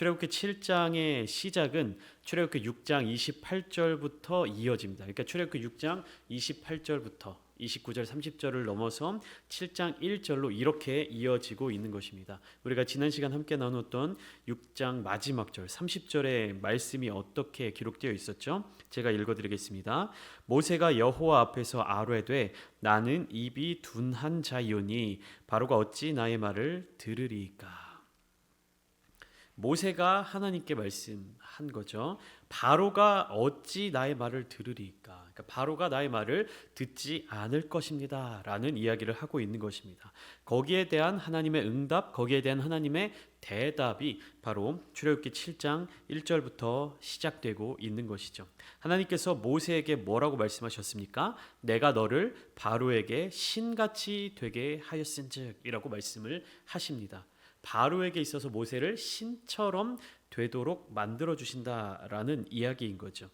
출애굽기 7장의 시작은 출애굽기 6장 28절부터 이어집니다. 그러니까 출애굽기 6장 28절부터 29절 30절을 넘어서 7장 1절로 이렇게 이어지고 있는 것입니다. 우리가 지난 시간 함께 나눴던 6장 마지막 절 30절의 말씀이 어떻게 기록되어 있었죠? 제가 읽어 드리겠습니다. 모세가 여호와 앞에서 아뢰되 나는 입이 둔한 자이오니 바로가 어찌 나의 말을 들으리까 모세가 하나님께 말씀한 거죠. 바로가 어찌 나의 말을 들으리까? 그러니까 바로가 나의 말을 듣지 않을 것입니다라는 이야기를 하고 있는 것입니다. 거기에 대한 하나님의 응답, 거기에 대한 하나님의 대답이 바로 출애굽기 7장 1절부터 시작되고 있는 것이죠. 하나님께서 모세에게 뭐라고 말씀하셨습니까? 내가 너를 바로에게 신같이 되게 하였은즉이라고 말씀을 하십니다. 바로에게 있어서 모세를 신처럼 되도록 만들어 주신다라는 이야기인 거죠.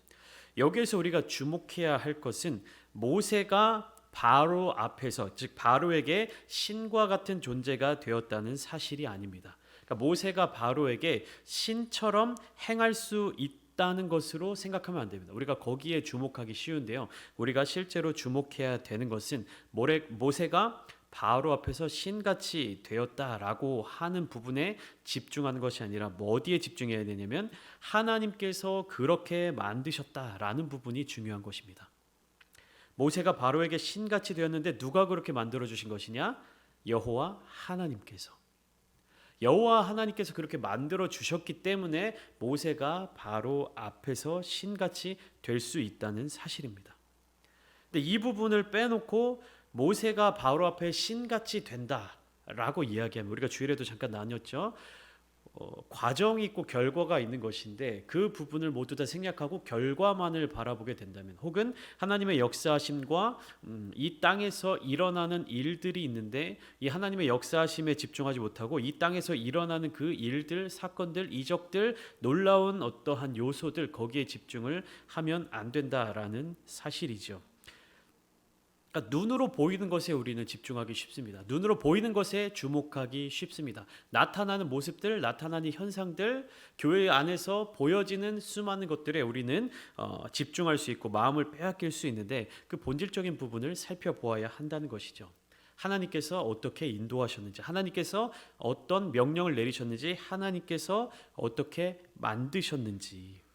여기에서 우리가 주목해야 할 것은 모세가 바로 앞에서 즉 바로에게 신과 같은 존재가 되었다는 사실이 아닙니다. 그러니까 모세가 바로에게 신처럼 행할 수 있다는 것으로 생각하면 안 됩니다. 우리가 거기에 주목하기 쉬운데요. 우리가 실제로 주목해야 되는 것은 모세가 바로 앞에서 신같이 되었다라고 하는 부분에 집중하는 것이 아니라 뭐 어디에 집중해야 되냐면 하나님께서 그렇게 만드셨다라는 부분이 중요한 것입니다. 모세가 바로에게 신같이 되었는데 누가 그렇게 만들어 주신 것이냐? 여호와 하나님께서. 여호와 하나님께서 그렇게 만들어 주셨기 때문에 모세가 바로 앞에서 신같이 될 수 있다는 사실입니다. 근데 이 부분을 빼놓고 모세가 바로 앞에 신같이 된다라고 이야기하면 우리가 주일에도 잠깐 나눴죠. 어, 과정이 있고 결과가 있는 것인데 그 부분을 모두 다 생략하고 결과만을 바라보게 된다면 혹은 하나님의 역사하심과 음, 이 땅에서 일어나는 일들이 있는데 이 하나님의 역사하심에 집중하지 못하고 이 땅에서 일어나는 그 일들 사건들 이적들 놀라운 어떠한 요소들 거기에 집중을 하면 안 된다라는 사실이죠. 그러니까 눈으로 보이는 것에 우리는 집중하기 쉽습니다. 눈으로 보이는 것에 주목하기 쉽습니다. 나타나는 모습들, 나타나는 현상들, 교회 안에서 보여지는 수많은 것들에 우리는 어, 집중할 수 있고 마음을 빼앗길 수 있는데 그 본질적인 부분을 살펴보아야 한다는 것이죠. 하나님께서 어떻게 인도하셨는지, 하나님께서 어떤 명령을 내리셨는지, 하나님께서 어떻게 만드셨는지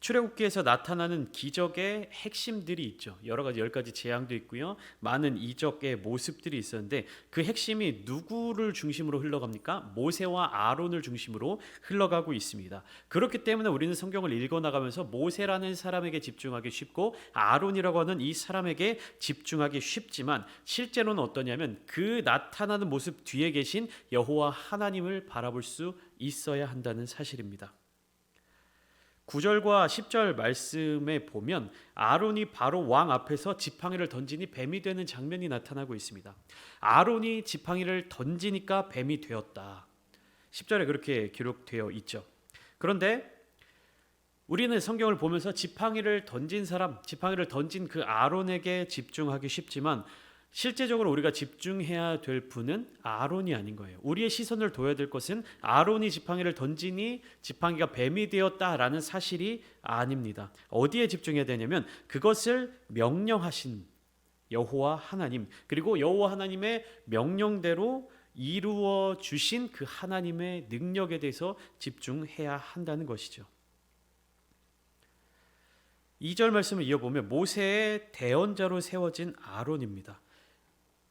출애굽기에서 나타나는 기적의 핵심들이 있죠. 여러 가지 열 가지 재앙도 있고요. 많은 이적의 모습들이 있었는데 그 핵심이 누구를 중심으로 흘러갑니까? 모세와 아론을 중심으로 흘러가고 있습니다. 그렇기 때문에 우리는 성경을 읽어 나가면서 모세라는 사람에게 집중하기 쉽고 아론이라고 하는 이 사람에게 집중하기 쉽지만 실제로는 어떠냐면 그 나타나는 모습 뒤에 계신 여호와 하나님을 바라볼 수 있어야 한다는 사실입니다. 9절과 10절 말씀에 보면 아론이 바로 왕 앞에서 지팡이를 던지니 뱀이 되는 장면이 나타나고 있습니다. 아론이 지팡이를 던지니까 뱀이 되었다. 10절에 그렇게 기록되어 있죠. 그런데 우리는 성경을 보면서 지팡이를 던진 사람, 지팡이를 던진 그 아론에게 집중하기 쉽지만 실제적으로 우리가 집중해야 될 분은 아론이 아닌 거예요. 우리의 시선을 둬야 될 것은 아론이 지팡이를 던지니 지팡이가 뱀이 되었다라는 사실이 아닙니다. 어디에 집중해야 되냐면 그것을 명령하신 여호와 하나님 그리고 여호와 하나님의 명령대로 이루어 주신 그 하나님의 능력에 대해서 집중해야 한다는 것이죠. 2절 말씀을 이어보면 모세의 대언자로 세워진 아론입니다.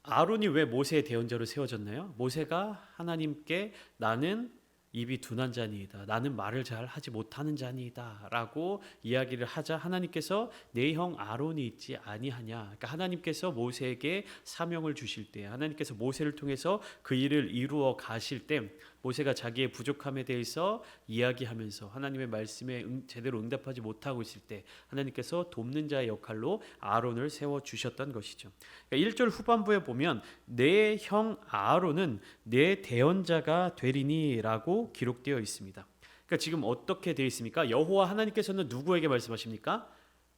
아론이 왜 모세의 대언자로 세워졌나요? 모세가 하나님께 나는 입이 둔한 자니이다. 나는 말을 잘 하지 못하는 자니이다라고 이야기를 하자 하나님께서 내 형 아론이 있지 아니하냐. 그러니까 하나님께서 모세에게 사명을 주실 때 하나님께서 모세를 통해서 그 일을 이루어 가실 때 모세가 자기의 부족함에 대해서 이야기하면서 하나님의 말씀에 응, 제대로 응답하지 못하고 있을 때 하나님께서 돕는 자의 역할로 아론을 세워 주셨던 것이죠. 그러니까 1절 후반부에 보면 내 형 아론은 내 대언자가 되리니라고 기록되어 있습니다. 그러니까 지금 어떻게 되어 있습니까? 여호와 하나님께서는 누구에게 말씀하십니까?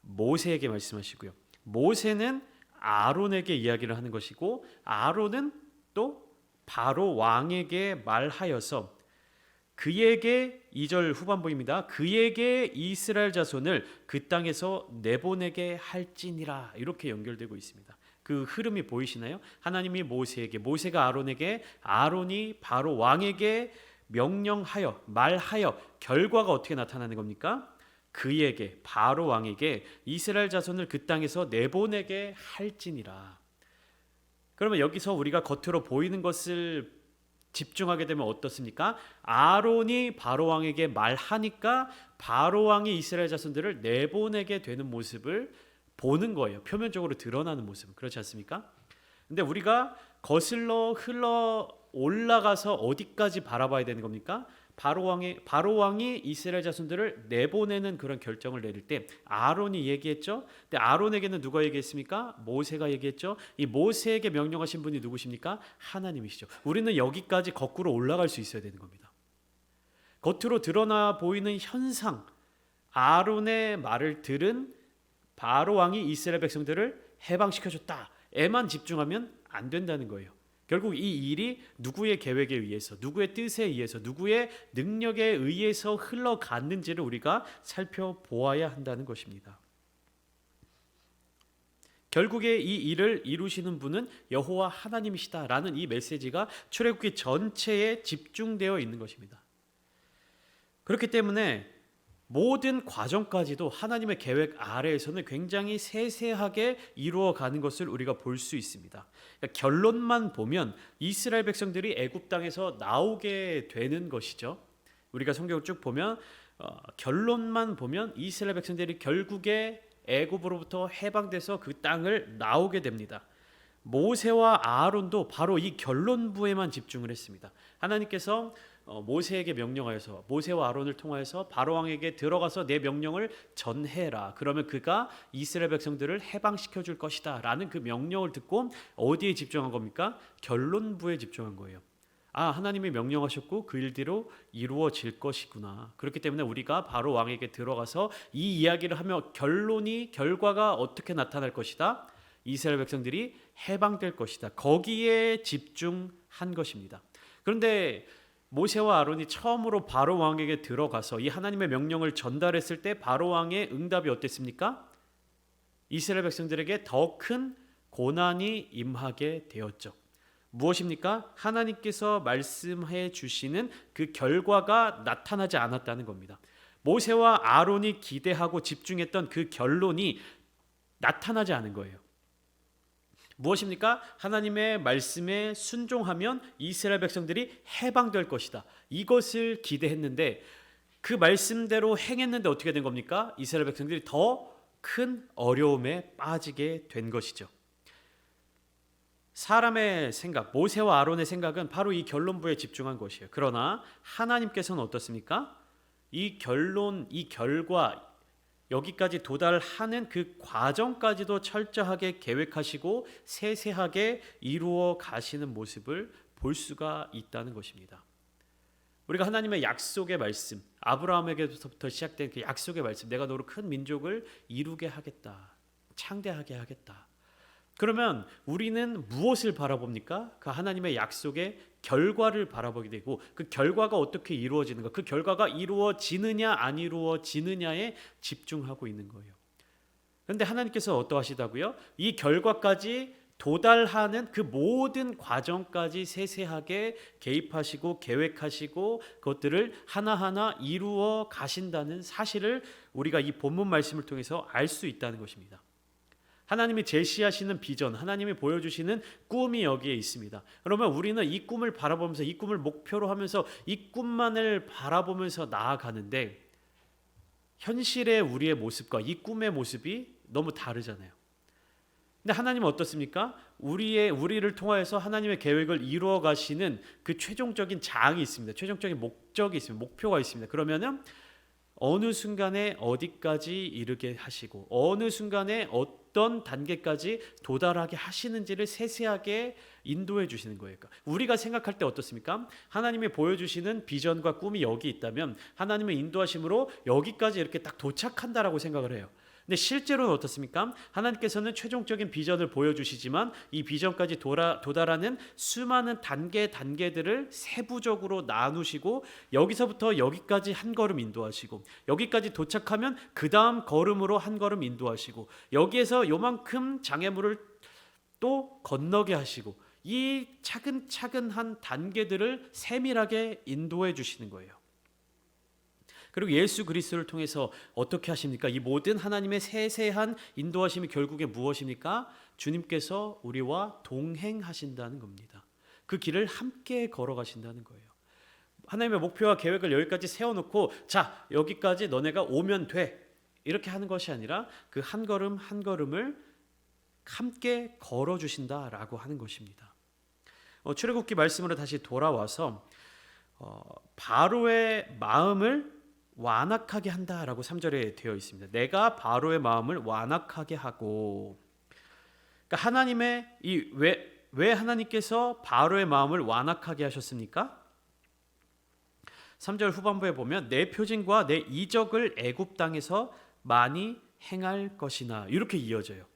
모세에게 말씀하시고요. 모세는 아론에게 이야기를 하는 것이고 아론은 또 바로 왕에게 말하여서 그에게 2절 후반부입니다. 그에게 이스라엘 자손을 그 땅에서 내보내게 할지니라 이렇게 연결되고 있습니다. 그 흐름이 보이시나요? 하나님이 모세에게 모세가 아론에게 아론이 바로 왕에게 명령하여 말하여 결과가 어떻게 나타나는 겁니까? 그에게 바로 왕에게 이스라엘 자손을 그 땅에서 내보내게 할지니라. 그러면 여기서 우리가 겉으로 보이는 것을 집중하게 되면 어떻습니까? 아론이 바로 왕에게 말하니까 바로 왕이 이스라엘 자손들을 내보내게 되는 모습을 보는 거예요. 표면적으로 드러나는 모습. 그렇지 않습니까? 근데 우리가 거슬러 흘러 올라가서 어디까지 바라봐야 되는 겁니까? 바로 왕이 바로 왕이 이스라엘 자손들을 내보내는 그런 결정을 내릴 때 아론이 얘기했죠. 근데 아론에게는 누가 얘기했습니까? 모세가 얘기했죠. 이 모세에게 명령하신 분이 누구십니까? 하나님이시죠. 우리는 여기까지 거꾸로 올라갈 수 있어야 되는 겁니다. 겉으로 드러나 보이는 현상 아론의 말을 들은 바로 왕이 이스라엘 백성들을 해방시켜 줬다 에만 집중하면 안 된다는 거예요. 결국 이 일이 누구의 계획에 의해서, 누구의 뜻에 의해서, 누구의 능력에 의해서 흘러갔는지를 우리가 살펴보아야 한다는 것입니다. 결국에 이 일을 이루시는 분은 여호와 하나님이시다라는 이 메시지가 출애굽기 전체에 집중되어 있는 것입니다. 그렇기 때문에 모든 과정까지도 하나님의 계획 아래에서는 굉장히 세세하게 이루어가는 것을 우리가 볼 수 있습니다. 그러니까 결론만 보면 이스라엘 백성들이 애굽 땅에서 나오게 되는 것이죠. 우리가 성경을 쭉 보면 어, 결론만 보면 이스라엘 백성들이 결국에 애굽으로부터 해방돼서 그 땅을 나오게 됩니다. 모세와 아론도 바로 이 결론부에만 집중을 했습니다. 하나님께서 어, 모세에게 명령하여서 모세와 아론을 통하여서 바로 왕에게 들어가서 내 명령을 전해라. 그러면 그가 이스라엘 백성들을 해방시켜 줄 것이다라는 그 명령을 듣고 어디에 집중한 겁니까? 결론부에 집중한 거예요. 아, 하나님이 명령하셨고 그 일대로 이루어질 것이구나. 그렇기 때문에 우리가 바로 왕에게 들어가서 이 이야기를 하며 결론이 결과가 어떻게 나타날 것이다. 이스라엘 백성들이 해방될 것이다. 거기에 집중한 것입니다. 그런데 모세와 아론이 처음으로 바로 왕에게 들어가서 이 하나님의 명령을 전달했을 때 바로 왕의 응답이 어땠습니까? 이스라엘 백성들에게 더 큰 고난이 임하게 되었죠. 무엇입니까? 하나님께서 말씀해 주시는 그 결과가 나타나지 않았다는 겁니다. 모세와 아론이 기대하고 집중했던 그 결론이 나타나지 않은 거예요. 무엇입니까? 하나님의 말씀에 순종하면 이스라엘 백성들이 해방될 것이다. 이것을 기대했는데 그 말씀대로 행했는데 어떻게 된 겁니까? 이스라엘 백성들이 더 큰 어려움에 빠지게 된 것이죠. 사람의 생각, 모세와 아론의 생각은 바로 이 결론부에 집중한 것이에요. 그러나 하나님께서는 어떻습니까? 이 결론, 이 결과, 여기까지 도달하는 그 과정까지도 철저하게 계획하시고 세세하게 이루어 가시는 모습을 볼 수가 있다는 것입니다. 우리가 하나님의 약속의 말씀, 아브라함에게부터 시작된 그 약속의 말씀, 내가 너로 큰 민족을 이루게 하겠다, 창대하게 하겠다. 그러면 우리는 무엇을 바라봅니까? 그 하나님의 약속의 결과를 바라보게 되고 그 결과가 어떻게 이루어지는가, 그 결과가 이루어지느냐 안 이루어지느냐에 집중하고 있는 거예요. 그런데 하나님께서 어떠하시다고요? 이 결과까지 도달하는 그 모든 과정까지 세세하게 개입하시고 계획하시고 그것들을 하나하나 이루어 가신다는 사실을 우리가 이 본문 말씀을 통해서 알 수 있다는 것입니다. 하나님이 제시하시는 비전, 하나님이 보여주시는 꿈이 여기에 있습니다. 그러면 우리는 이 꿈을 바라보면서 이 꿈을 목표로 하면서 이 꿈만을 바라보면서 나아가는데 현실의 우리의 모습과 이 꿈의 모습이 너무 다르잖아요. 근데 하나님은 어떻습니까? 우리의 우리를 통하여서 하나님의 계획을 이루어 가시는 그 최종적인 장이 있습니다. 최종적인 목적이 있습니다. 목표가 있습니다. 그러면은 어느 순간에 어디까지 이르게 하시고 어느 순간에 어떤 단계까지 도달하게 하시는지를 세세하게 인도해 주시는 거예요. 그러니까 우리가 생각할 때 어떻습니까? 하나님이 보여주시는 비전과 꿈이 여기 있다면 하나님의 인도하심으로 여기까지 이렇게 딱 도착한다라고 생각을 해요. 근데 실제로는 어떻습니까? 하나님께서는 최종적인 비전을 보여주시지만 이 비전까지 도라, 도달하는 수많은 단계 단계들을 세부적으로 나누시고 여기서부터 여기까지 한 걸음 인도하시고 여기까지 도착하면 그 다음 걸음으로 한 걸음 인도하시고 여기에서 요만큼 장애물을 또 건너게 하시고 이 차근차근한 단계들을 세밀하게 인도해 주시는 거예요. 그리고 예수 그리스도를 통해서 어떻게 하십니까? 이 모든 하나님의 세세한 인도하심이 결국에 무엇입니까? 주님께서 우리와 동행하신다는 겁니다. 그 길을 함께 걸어가신다는 거예요. 하나님의 목표와 계획을 여기까지 세워놓고 자 여기까지 너네가 오면 돼 이렇게 하는 것이 아니라 그 한 걸음 한 걸음을 함께 걸어 주신다라고 하는 것입니다. 어, 출애굽기 말씀으로 다시 돌아와서 어, 바로의 마음을 완악하게 한다라고 3절에 되어 있습니다. 내가 바로의 마음을 완악하게 하고 그러니까 하나님의 이왜 왜 하나님께서 바로의 마음을 완악하게 하셨습니까? 3절 후반부에 보면 내 표징과 내 이적을 애굽 땅에서 많이 행할 것이나 이렇게 이어져요.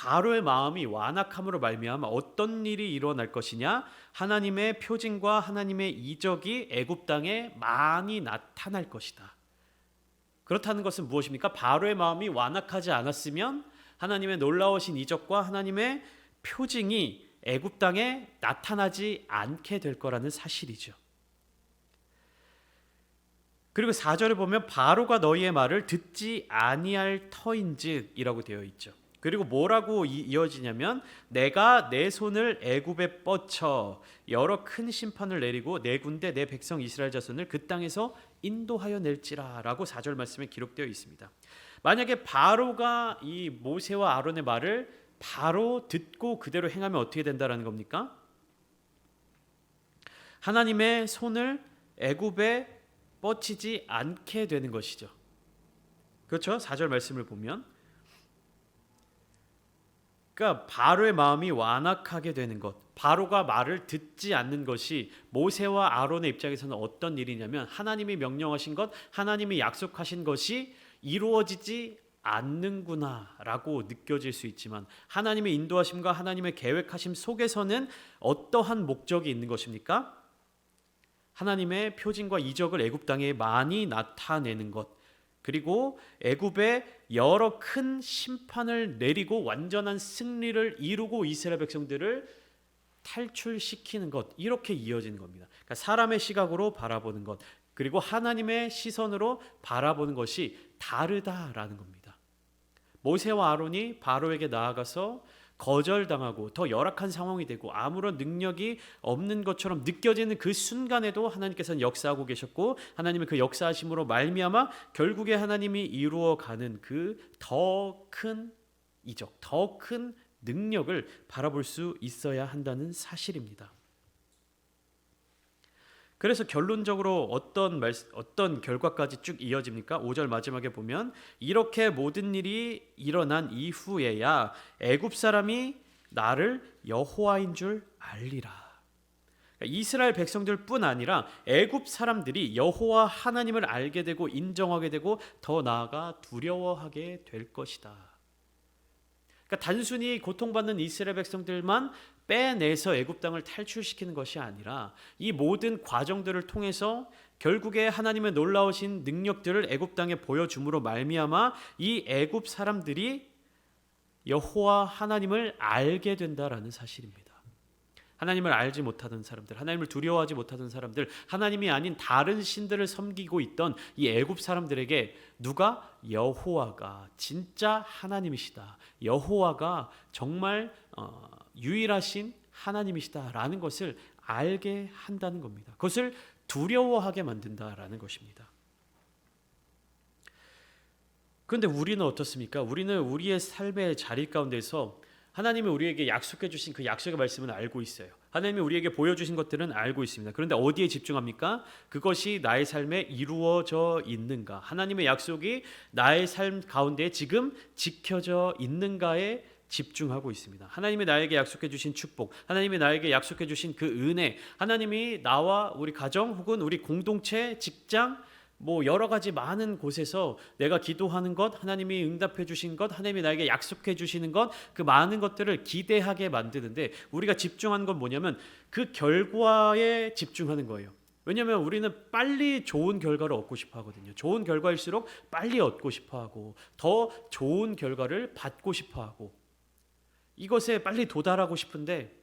바로의 마음이 완악함으로 말미암아 어떤 일이 일어날 것이냐? 하나님의 표징과 하나님의 이적이 애굽 땅에 많이 나타날 것이다. 그렇다는 것은 무엇입니까? 바로의 마음이 완악하지 않았으면 하나님의 놀라우신 이적과 하나님의 표징이 애굽 땅에 나타나지 않게 될 거라는 사실이죠. 그리고 4절에 보면 바로가 너희의 말을 듣지 아니할 터인즉이라고 되어 있죠. 그리고 뭐라고 이어지냐면 내가 내 손을 애굽에 뻗쳐 여러 큰 심판을 내리고 내 군대 내 백성 이스라엘 자손을 그 땅에서 인도하여 낼지라라고 4절 말씀에 기록되어 있습니다. 만약에 바로가 이 모세와 아론의 말을 바로 듣고 그대로 행하면 어떻게 된다라는 겁니까? 하나님의 손을 애굽에 뻗치지 않게 되는 것이죠. 그렇죠? 4절 말씀을 보면 그러니까 바로의 마음이 완악하게 되는 것, 바로가 말을 듣지 않는 것이 모세와 아론의 입장에서는 어떤 일이냐면 하나님이 명령하신 것, 하나님이 약속하신 것이 이루어지지 않는구나라고 느껴질 수 있지만 하나님의 인도하심과 하나님의 계획하심 속에서는 어떠한 목적이 있는 것입니까? 하나님의 표징과 이적을 애굽 땅에 많이 나타내는 것. 그리고 애굽에 여러 큰 심판을 내리고 완전한 승리를 이루고 이스라엘 백성들을 탈출시키는 것 이렇게 이어지는 겁니다. 그러니까 사람의 시각으로 바라보는 것 그리고 하나님의 시선으로 바라보는 것이 다르다라는 겁니다. 모세와 아론이 바로에게 나아가서 거절당하고 더 열악한 상황이 되고 아무런 능력이 없는 것처럼 느껴지는 그 순간에도 하나님께서는 역사하고 계셨고 하나님의 그 역사하심으로 말미암아 결국에 하나님이 이루어가는 그 더 큰 이적, 더 큰 능력을 바라볼 수 있어야 한다는 사실입니다. 그래서 결론적으로 어떤 말, 어떤 결과까지 쭉 이어집니까? 5절 마지막에 보면 이렇게 모든 일이 일어난 이후에야 애굽 사람이 나를 여호와인 줄 알리라. 그러니까 이스라엘 백성들뿐 아니라 애굽 사람들이 여호와 하나님을 알게 되고 인정하게 되고 더 나아가 두려워하게 될 것이다. 그러니까 단순히 고통받는 이스라엘 백성들만 빼내서 애굽 땅을 탈출시키는 것이 아니라 이 모든 과정들을 통해서 결국에 하나님의 놀라우신 능력들을 애굽 땅에 보여줌으로 말미암아 이 애굽 사람들이 여호와 하나님을 알게 된다라는 사실입니다. 하나님을 알지 못하던 사람들, 하나님을 두려워하지 못하던 사람들, 하나님이 아닌 다른 신들을 섬기고 있던 이 애굽 사람들에게 누가 여호와가 진짜 하나님이시다. 여호와가 정말 어, 유일하신 하나님이시다라는 것을 알게 한다는 겁니다. 그것을 두려워하게 만든다라는 것입니다. 그런데 우리는 어떻습니까? 우리는 우리의 삶의 자리 가운데서 하나님이 우리에게 약속해 주신 그 약속의 말씀은 알고 있어요. 하나님이 우리에게 보여주신 것들은 알고 있습니다. 그런데 어디에 집중합니까? 그것이 나의 삶에 이루어져 있는가? 하나님의 약속이 나의 삶 가운데 지금 지켜져 있는가에 집중하고 있습니다. 하나님이 나에게 약속해 주신 축복, 하나님이 나에게 약속해 주신 그 은혜, 하나님이 나와 우리 가정 혹은 우리 공동체, 직장 뭐 여러 가지 많은 곳에서 내가 기도하는 것, 하나님이 응답해 주신 것, 하나님이 나에게 약속해 주시는 것, 그 많은 것들을 기대하게 만드는데 우리가 집중하는 건 뭐냐면 그 결과에 집중하는 거예요. 왜냐하면 우리는 빨리 좋은 결과를 얻고 싶어 하거든요. 좋은 결과일수록 빨리 얻고 싶어 하고 더 좋은 결과를 받고 싶어 하고 이것에 빨리 도달하고 싶은데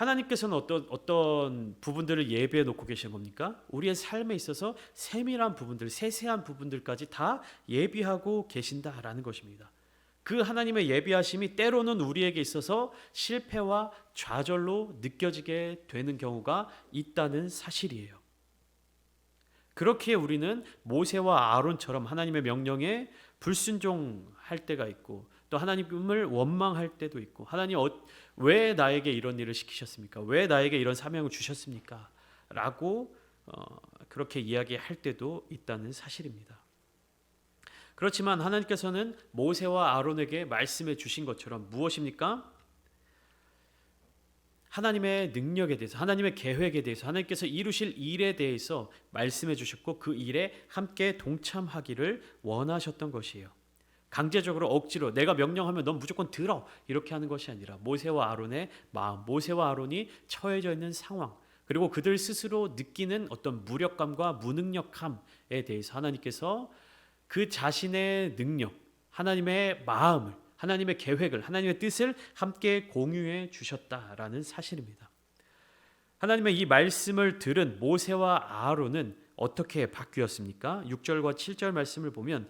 하나님께서는 어떤 어떤 부분들을 예배해 놓고 계신 겁니까? 우리의 삶에 있어서 세밀한 부분들, 세세한 부분들까지 다 예비하고 계신다라는 것입니다. 그 하나님의 예비하심이 때로는 우리에게 있어서 실패와 좌절로 느껴지게 되는 경우가 있다는 사실이에요. 그렇게 우리는 모세와 아론처럼 하나님의 명령에 불순종할 때가 있고 또 하나님을 원망할 때도 있고 하나님 어, 왜 나에게 이런 일을 시키셨습니까? 왜 나에게 이런 사명을 주셨습니까? 라고 어, 그렇게 이야기할 때도 있다는 사실입니다. 그렇지만 하나님께서는 모세와 아론에게 말씀해 주신 것처럼 무엇입니까? 하나님의 능력에 대해서, 하나님의 계획에 대해서, 하나님께서 이루실 일에 대해서 말씀해 주셨고 그 일에 함께 동참하기를 원하셨던 것이에요. 강제적으로 억지로 내가 명령하면 넌 무조건 들어 이렇게 하는 것이 아니라 모세와 아론의 마음, 모세와 아론이 처해져 있는 상황, 그리고 그들 스스로 느끼는 어떤 무력감과 무능력함에 대해서 하나님께서 그 자신의 능력, 하나님의 마음을, 하나님의 계획을, 하나님의 뜻을 함께 공유해 주셨다라는 사실입니다. 하나님의 이 말씀을 들은 모세와 아론은 어떻게 바뀌었습니까? 6절과 7절 말씀을 보면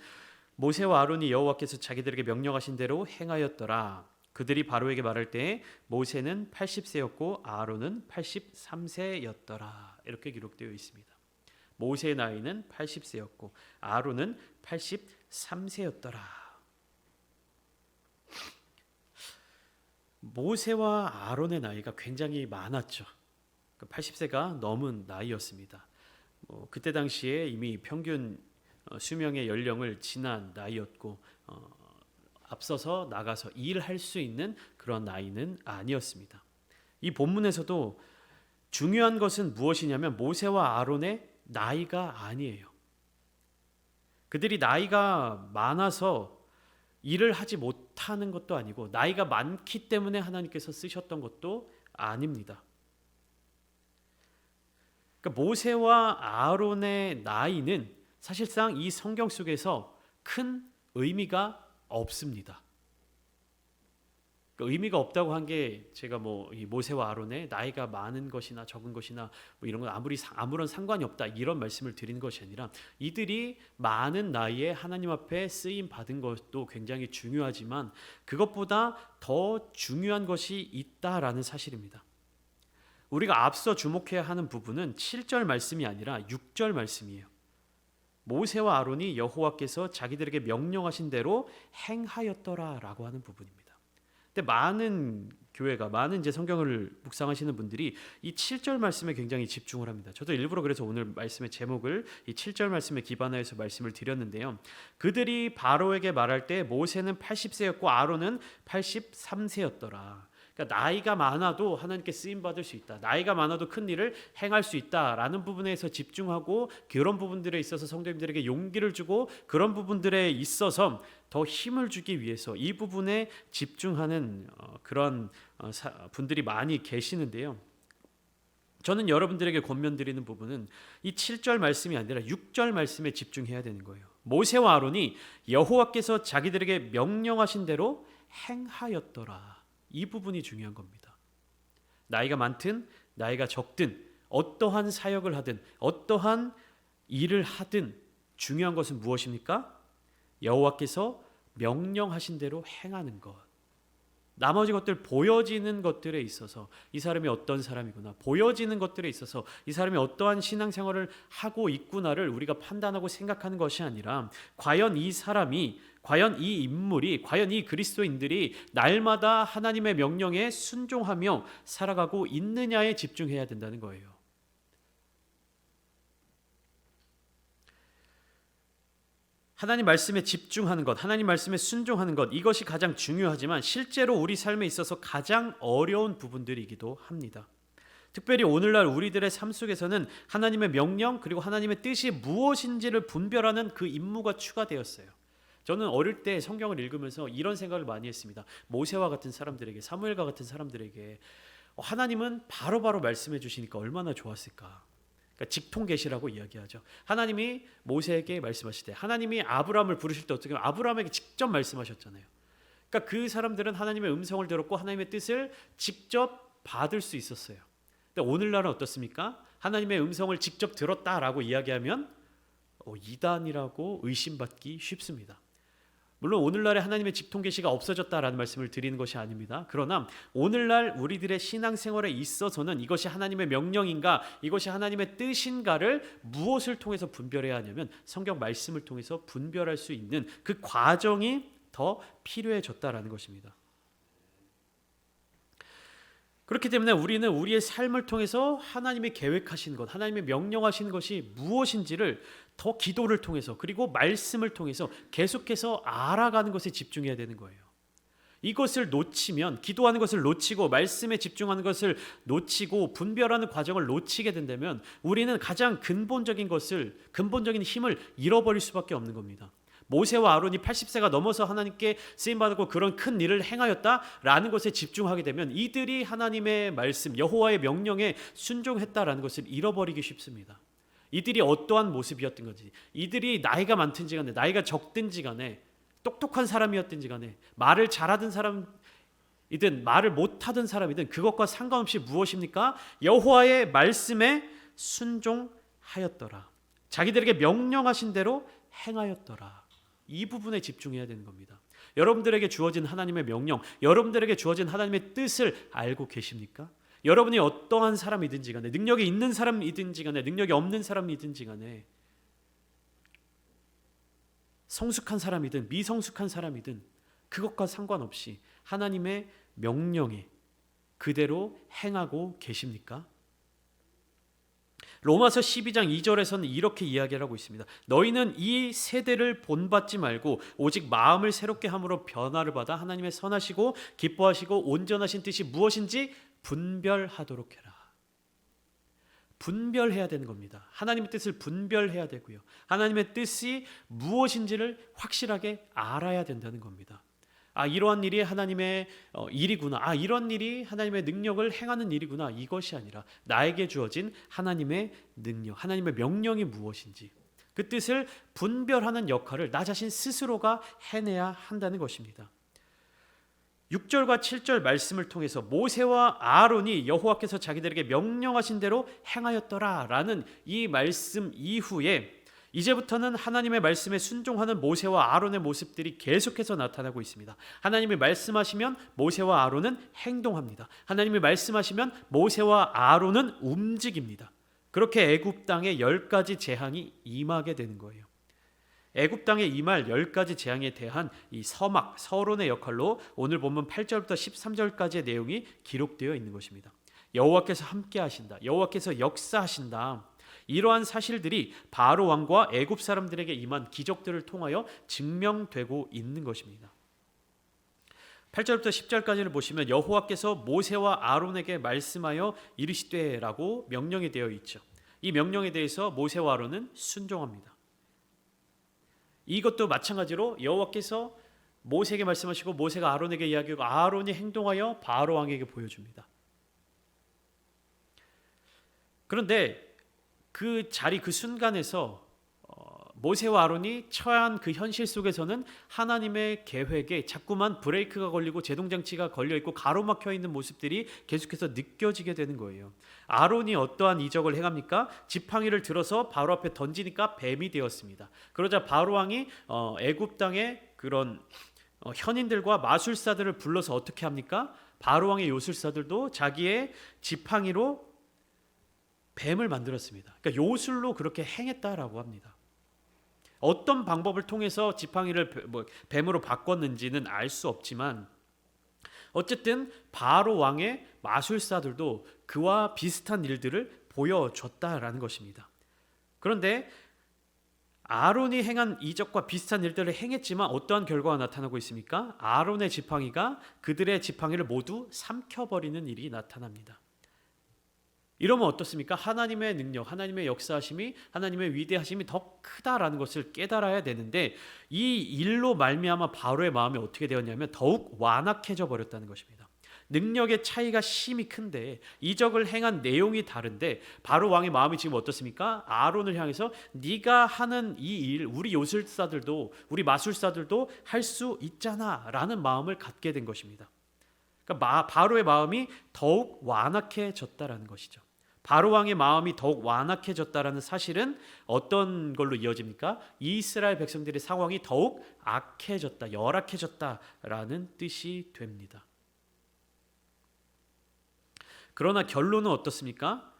모세와 아론이 여호와께서 자기들에게 명령하신 대로 행하였더라. 그들이 바로에게 말할 때 모세는 80세였고 아론은 83세였더라. 이렇게 기록되어 있습니다. 모세의 나이는 80세였고 아론은 83세였더라. 모세와 아론의 나이가 굉장히 많았죠. 80세가 넘은 나이였습니다. 뭐 그때 당시에 이미 평균 어, 수명의 연령을 지난 나이였고 어, 앞서서 나가서 일할 수 있는 그런 나이는 아니었습니다. 이 본문에서도 중요한 것은 무엇이냐면 모세와 아론의 나이가 아니에요. 그들이 나이가 많아서 일을 하지 못하는 것도 아니고 나이가 많기 때문에 하나님께서 쓰셨던 것도 아닙니다. 그러니까 모세와 아론의 나이는 사실상 이 성경 속에서 큰 의미가 없습니다. 그 의미가 없다고 한 게 제가 뭐 모세와 아론의 나이가 많은 것이나 적은 것이나 뭐 이런 건 아무리 아무런 상관이 없다 이런 말씀을 드리는 것이 아니라 이들이 많은 나이에 하나님 앞에 쓰임 받은 것도 굉장히 중요하지만 그것보다 더 중요한 것이 있다라는 사실입니다. 우리가 앞서 주목해야 하는 부분은 7절 말씀이 아니라 6절 말씀이에요. 모세와 아론이 여호와께서 자기들에게 명령하신 대로 행하였더라라고 하는 부분입니다. 근데 많은 교회가 많은 이제 성경을 묵상하시는 분들이 이 7절 말씀에 굉장히 집중을 합니다. 저도 일부러 그래서 오늘 말씀의 제목을 이 7절 말씀에 기반하여서 말씀을 드렸는데요. 그들이 바로에게 말할 때 모세는 80세였고 아론은 83세였더라. 그러니까 나이가 많아도 하나님께 쓰임 받을 수 있다. 나이가 많아도 큰 일을 행할 수 있다라는 부분에서 집중하고 그런 부분들에 있어서 성도님들에게 용기를 주고 그런 부분들에 있어서 더 힘을 주기 위해서 이 부분에 집중하는 어, 그런 어, 분들이 많이 계시는데요. 저는 여러분들에게 권면드리는 부분은 이 7절 말씀이 아니라 6절 말씀에 집중해야 되는 거예요. 모세와 아론이 여호와께서 자기들에게 명령하신 대로 행하였더라. 이 부분이 중요한 겁니다. 나이가 많든 나이가 적든 어떠한 사역을 하든 어떠한 일을 하든 중요한 것은 무엇입니까? 여호와께서 명령하신 대로 행하는 것. 나머지 것들 보여지는 것들에 있어서 이 사람이 어떤 사람이구나 보여지는 것들에 있어서 이 사람이 어떠한 신앙생활을 하고 있구나를 우리가 판단하고 생각하는 것이 아니라 과연 이 사람이 과연 이 인물이 과연 이 그리스도인들이 날마다 하나님의 명령에 순종하며 살아가고 있느냐에 집중해야 된다는 거예요. 하나님 말씀에 집중하는 것, 하나님 말씀에 순종하는 것, 이것이 가장 중요하지만 실제로 우리 삶에 있어서 가장 어려운 부분들이기도 합니다. 특별히 오늘날 우리들의 삶 속에서는 하나님의 명령 그리고 하나님의 뜻이 무엇인지를 분별하는 그 임무가 추가되었어요. 저는 어릴 때 성경을 읽으면서 이런 생각을 많이 했습니다. 모세와 같은 사람들에게 사무엘과 같은 사람들에게 어, 하나님은 바로 바로 말씀해 주시니까 얼마나 좋았을까. 그러니까 직통 계시라고 이야기하죠. 하나님이 모세에게 말씀하실 때 하나님이 아브라함을 부르실 때 어떻게 아브라함에게 직접 말씀하셨잖아요. 그러니까 그 사람들은 하나님의 음성을 들었고 하나님의 뜻을 직접 받을 수 있었어요. 근데 오늘날은 어떻습니까? 하나님의 음성을 직접 들었다라고 이야기하면 어, 이단이라고 의심받기 쉽습니다. 물론 오늘날에 하나님의 직통 계시가 없어졌다라는 말씀을 드리는 것이 아닙니다. 그러나 오늘날 우리들의 신앙생활에 있어서는 이것이 하나님의 명령인가, 이것이 하나님의 뜻인가를 무엇을 통해서 분별해야 하냐면 성경 말씀을 통해서 분별할 수 있는 그 과정이 더 필요해졌다라는 것입니다. 그렇기 때문에 우리는 우리의 삶을 통해서 하나님이 계획하신 것, 하나님이 명령하신 것이 무엇인지를 더 기도를 통해서 그리고 말씀을 통해서 계속해서 알아가는 것에 집중해야 되는 거예요. 이것을 놓치면 기도하는 것을 놓치고 말씀에 집중하는 것을 놓치고 분별하는 과정을 놓치게 된다면 우리는 가장 근본적인 것을 근본적인 힘을 잃어버릴 수밖에 없는 겁니다. 모세와 아론이 80세가 넘어서 하나님께 쓰임 받고 그런 큰 일을 행하였다라는 것에 집중하게 되면 이들이 하나님의 말씀 여호와의 명령에 순종했다라는 것을 잃어버리기 쉽습니다. 이들이 어떠한 모습이었던 건지, 이들이 나이가 많든지 간에, 나이가 적든지 간에, 똑똑한 사람이었든지 간에, 말을 잘하던 사람이든 말을 못하던 사람이든 그것과 상관없이 무엇입니까? 여호와의 말씀에 순종하였더라. 자기들에게 명령하신 대로 행하였더라. 이 부분에 집중해야 되는 겁니다. 여러분들에게 주어진 하나님의 명령, 여러분들에게 주어진 하나님의 뜻을 알고 계십니까? 여러분이 어떠한 사람이든지 간에 능력이 있는 사람이든지 간에 능력이 없는 사람이든지 간에 성숙한 사람이든 미성숙한 사람이든 그것과 상관없이 하나님의 명령에 그대로 행하고 계십니까? 로마서 12장 2절에서는 이렇게 이야기를 하고 있습니다. 너희는 이 세대를 본받지 말고 오직 마음을 새롭게 함으로 변화를 받아 하나님의 선하시고 기뻐하시고 온전하신 뜻이 무엇인지 분별하도록 해라. 분별해야 되는 겁니다. 하나님의 뜻을 분별해야 되고요. 하나님의 뜻이 무엇인지를 확실하게 알아야 된다는 겁니다. 아 이러한 일이 하나님의 어, 일이구나. 아 이런 일이 하나님의 능력을 행하는 일이구나. 이것이 아니라 나에게 주어진 하나님의 능력, 하나님의 명령이 무엇인지 그 뜻을 분별하는 역할을 나 자신 스스로가 해내야 한다는 것입니다. 6절과 7절 말씀을 통해서 모세와 아론이 여호와께서 자기들에게 명령하신 대로 행하였더라라는 이 말씀 이후에 이제부터는 하나님의 말씀에 순종하는 모세와 아론의 모습들이 계속해서 나타나고 있습니다. 하나님이 말씀하시면 모세와 아론은 행동합니다. 하나님이 말씀하시면 모세와 아론은 움직입니다. 그렇게 애굽 땅에 열 가지 재앙이 임하게 되는 거예요. 애굽 땅에 임할 열 가지 재앙에 대한 이 서막 서론의 역할로 오늘 본문 8절부터 13절까지의 내용이 기록되어 있는 것입니다. 여호와께서 함께 하신다. 여호와께서 역사하신다. 이러한 사실들이 바로 왕과 애굽 사람들에게 임한 기적들을 통하여 증명되고 있는 것입니다. 8절부터 10절까지를 보시면 여호와께서 모세와 아론에게 말씀하여 이르시되라고 명령이 되어 있죠. 이 명령에 대해서 모세와 아론은 순종합니다. 이것도 마찬가지로 여호와께서 모세에게 말씀하시고 모세가 아론에게 이야기하고 아론이 행동하여 바로 왕에게 보여줍니다. 그런데 그 자리 그 순간에서 어, 모세와 아론이 처한 그 현실 속에서는 하나님의 계획에 자꾸만 브레이크가 걸리고 제동장치가 걸려 있고 가로막혀 있는 모습들이 계속해서 느껴지게 되는 거예요. 아론이 어떠한 이적을 행합니까? 지팡이를 들어서 바로 앞에 던지니까 뱀이 되었습니다. 그러자 바로 왕이 어, 애굽 땅의 그런 어, 현인들과 마술사들을 불러서 어떻게 합니까? 바로 왕의 요술사들도 자기의 지팡이로 뱀을 만들었습니다. 그러니까 요술로 그렇게 행했다라고 합니다. 어떤 방법을 통해서 지팡이를 뭐 뱀으로 바꿨는지는 알 수 없지만 어쨌든 바로 왕의 마술사들도 그와 비슷한 일들을 보여줬다라는 것입니다. 그런데 아론이 행한 이적과 비슷한 일들을 행했지만 어떠한 결과가 나타나고 있습니까? 아론의 지팡이가 그들의 지팡이를 모두 삼켜버리는 일이 나타납니다. 이러면 어떻습니까? 하나님의 능력, 하나님의 역사하심이 하나님의 위대하심이 더 크다라는 것을 깨달아야 되는데 이 일로 말미암아 바로의 마음이 어떻게 되었냐면 더욱 완악해져 버렸다는 것입니다. 능력의 차이가 심히 큰데 이적을 행한 내용이 다른데 바로 왕의 마음이 지금 어떻습니까? 아론을 향해서 네가 하는 이 일 우리 요술사들도 우리 마술사들도 할 수 있잖아라는 마음을 갖게 된 것입니다. 그러니까 마, 바로의 마음이 더욱 완악해졌다라는 것이죠. 바로 왕의 마음이 더욱 완악해졌다라는 사실은 어떤 걸로 이어집니까? 이스라엘 백성들의 상황이 더욱 악해졌다, 열악해졌다라는 뜻이 됩니다. 그러나 결론은 어떻습니까?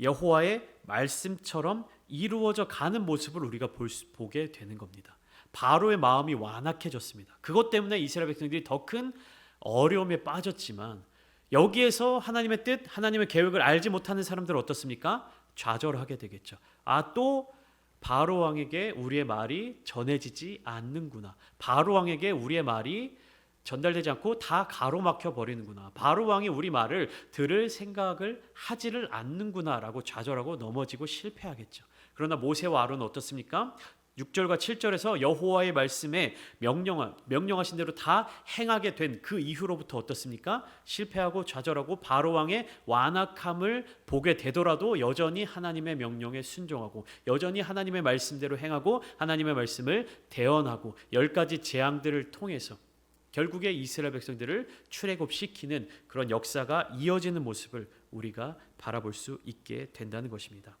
여호와의 말씀처럼 이루어져 가는 모습을 우리가 볼 수, 보게 되는 겁니다. 바로의 마음이 완악해졌습니다. 그것 때문에 이스라엘 백성들이 더 큰 어려움에 빠졌지만 여기에서 하나님의 뜻, 하나님의 계획을 알지 못하는 사람들은 어떻습니까? 좌절하게 되겠죠. 아, 또 바로 왕에게 우리의 말이 전해지지 않는구나. 바로 왕에게 우리의 말이 전달되지 않고 다 가로막혀 버리는구나. 바로 왕이 우리 말을 들을 생각을 하지를 않는구나라고 좌절하고 넘어지고 실패하겠죠. 그러나 모세와 아론은 어떻습니까? 6절과 7절에서 여호와의 말씀에 명령하, 명령하신 대로 다 행하게 된 그 이후로부터 어떻습니까? 실패하고 좌절하고 바로 왕의 완악함을 보게 되더라도 여전히 하나님의 명령에 순종하고 여전히 하나님의 말씀대로 행하고 하나님의 말씀을 대언하고 열 가지 재앙들을 통해서 결국에 이스라엘 백성들을 출애굽시키는 그런 역사가 이어지는 모습을 우리가 바라볼 수 있게 된다는 것입니다.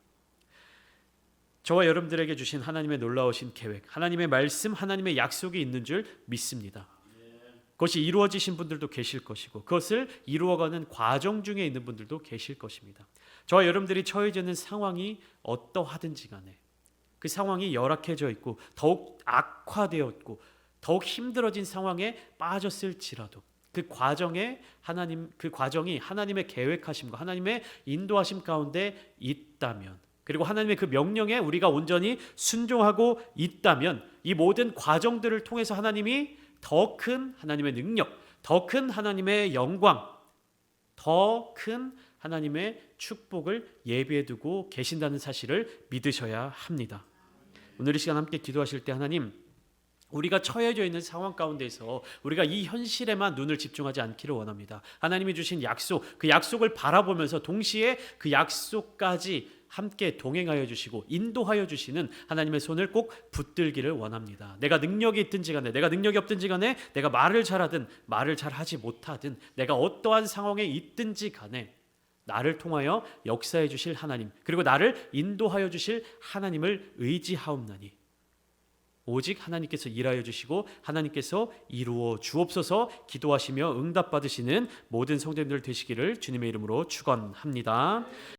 저와 여러분들에게 주신 하나님의 놀라우신 계획, 하나님의 말씀, 하나님의 약속이 있는 줄 믿습니다. 그것이 이루어지신 분들도 계실 것이고 그것을 이루어가는 과정 중에 있는 분들도 계실 것입니다. 저와 여러분들이 처해져 있는 상황이 어떠하든지 간에 그 상황이 열악해져 있고 더욱 악화되었고 더욱 힘들어진 상황에 빠졌을지라도 그 과정에 하나님 그 과정이 하나님의 계획하심과 하나님의 인도하심 가운데 있다면 그리고 하나님의 그 명령에 우리가 온전히 순종하고 있다면 이 모든 과정들을 통해서 하나님이 더 큰 하나님의 능력, 더 큰 하나님의 영광, 더 큰 하나님의 축복을 예비해 두고 계신다는 사실을 믿으셔야 합니다. 오늘 이 시간 함께 기도하실 때 하나님 우리가 처해져 있는 상황 가운데서 우리가 이 현실에만 눈을 집중하지 않기를 원합니다. 하나님이 주신 약속, 그 약속을 바라보면서 동시에 그 약속까지 함께 동행하여 주시고 인도하여 주시는 하나님의 손을 꼭 붙들기를 원합니다. 내가 능력이 있든지 간에 내가 능력이 없든지 간에 내가 말을 잘하든 말을 잘하지 못하든 내가 어떠한 상황에 있든지 간에 나를 통하여 역사해 주실 하나님 그리고 나를 인도하여 주실 하나님을 의지하옵나니 오직 하나님께서 일하여 주시고 하나님께서 이루어 주옵소서 기도하시며 응답 받으시는 모든 성도님들 되시기를 주님의 이름으로 축원합니다.